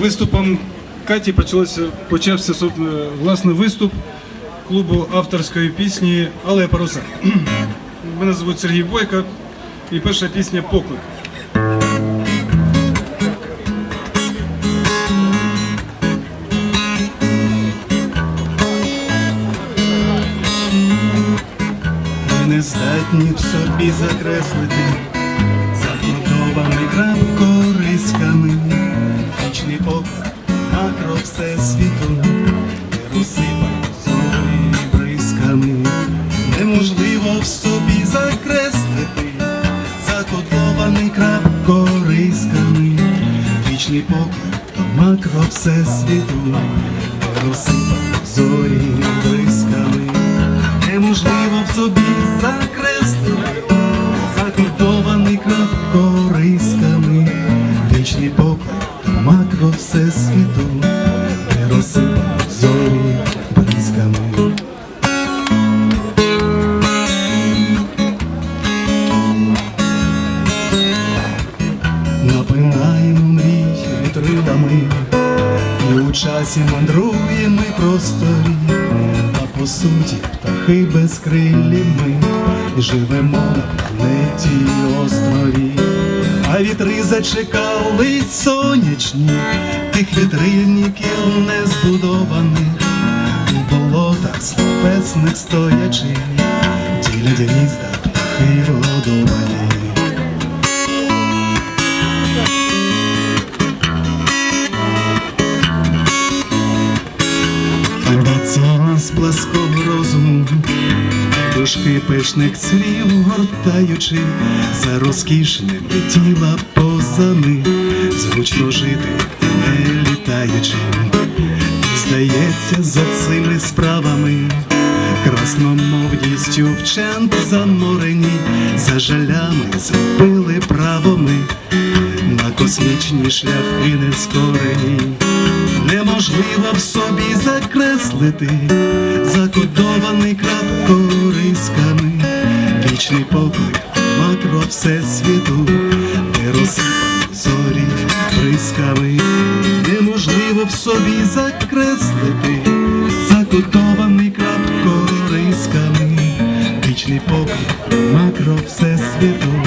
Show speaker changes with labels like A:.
A: виступом Каті почалося, почався собственно, власне виступ клубу авторської пісні Алея Паруса. Мене звуть Сергій Бойко і перша пісня Поклик.
B: Ми не здатні в собі закреслити закодований крапкориськами, вічний та макро всесвіту, розсипав зорі бризками неможливо в собі закреслити, часі мандруємо просторі, а по суті птахи безкрилі ми. І живемо на планеті острові, а вітри зачекали сонячні, тих вітрильників не збудованих, у болотах слепесних стоячи, ділять гнізда птахи родовані. Амбіційність плаского розуму, дошки пишних слів гортаючи, за розкішними тіла позами, зручно жити, не літаючи, здається, за цими справами, красномовністю вчент заморені, за жалями зробили правоми, на космічні шляхи нескорені неможливо в собі закреслити, закодований крапкорисками, вічний поклик макро всесвіту, де розсипані зорі бризками, неможливо в собі закреслити, закодований крапкорисками, вічний поклик макро всесвіту,